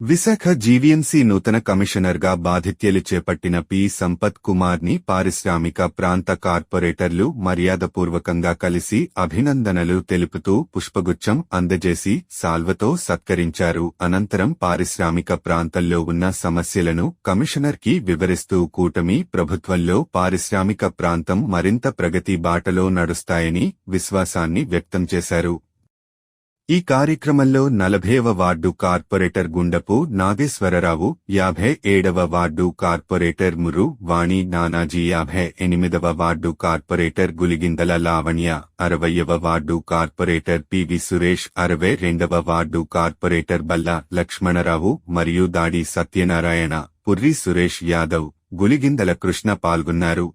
Visakha GVMC నూతన కమిషనర్గా బాధిత్యలు చేపట్టిన పి. సంపత్ కుమార్ని పారిశ్రామిక ప్రాంత కార్పొరేటర్లు మర్యాదపూర్వకంగా కలిసి అభినందనలు తెలుపుతూ పుష్పగుచ్చం అందజేసి సాల్వతో సత్కరించారు. అనంతరం పారిశ్రామిక ప్రాంతంలో ఉన్న సమస్యలను కమిషనర్కి వివరిస్తూ కూటమి ప్రభుత్వంలో పారిశ్రామిక ప్రాంతం మరింత ప్రగతి బాటలో నడుస్తాయని విశ్వాసాన్ని వ్యక్తం చేశారు. ఈ కార్యక్రమంలో నలభైవ వార్డు కార్పొరేటర్ గుండపు నాగేశ్వరరావు యాభై ఏడవ వార్డు కార్పొరేటర్ మురు వాణి నానాజీ యాభై ఎనిమిదవ వార్డు కార్పొరేటర్ గులిగిందల లావణ్య అరవయవ వార్డు కార్పొరేటర్ పివి సురేష్ అరవై రెండవ వార్డు కార్పొరేటర్ బల్ల లక్ష్మణరావు మరియు దాడి సత్యనారాయణ పుర్రి సురేష్ యాదవ్ గులిగిందల కృష్ణ పాల్గొన్నారు.